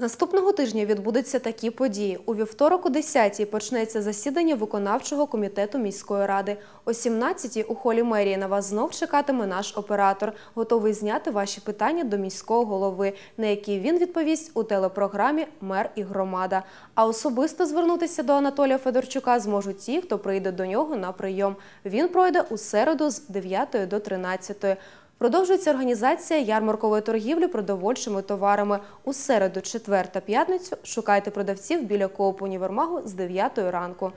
Наступного тижня відбудуться такі події. У вівторок о 10-й почнеться засідання виконавчого комітету міської ради. О 17-й у холі мерії на вас знов чекатиме наш оператор, готовий зняти ваші питання до міського голови, на які він відповість у телепрограмі Мер і громада. А особисто звернутися до Анатолія Федорчука зможуть ті, хто прийде до нього на прийом. Він пройде у середу з 9 до 13. Продовжується організація ярмаркової торгівлі продовольчими товарами. У середу, четвер та п'ятницю шукайте продавців біля коопу універмагу з 9 ранку.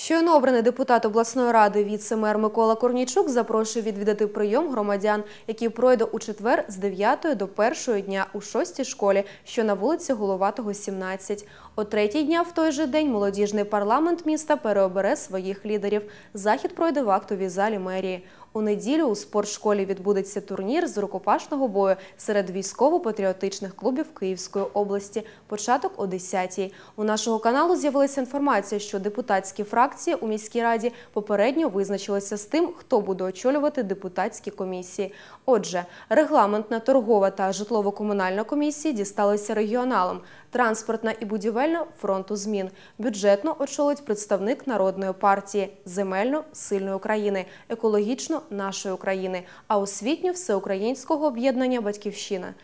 Щойно обраний депутат обласної ради віце-мер Микола Корнійчук запрошує відвідати прийом громадян, який пройде у четвер з 9 до 1 дня у 6 школі, що на вулиці Головатого, 17. О третій дня в той же день молодіжний парламент міста переобере своїх лідерів. Захід пройде в актовій залі мерії. У неділю у спортшколі відбудеться турнір з рукопашного бою серед військово-патріотичних клубів Київської області. Початок о 10-й. У нашого каналу з'явилася інформація, що депутатські фракції у міській раді попередньо визначилися з тим, хто буде очолювати депутатські комісії. Отже, регламентна, торгова та житлово-комунальна комісії дісталися регіоналам. Транспортна і будівельна фронту змін. Бюджетно очолить представник народної партії, земельно сильної України, екологічно нашої України, а освітньо всеукраїнського об'єднання Батьківщина.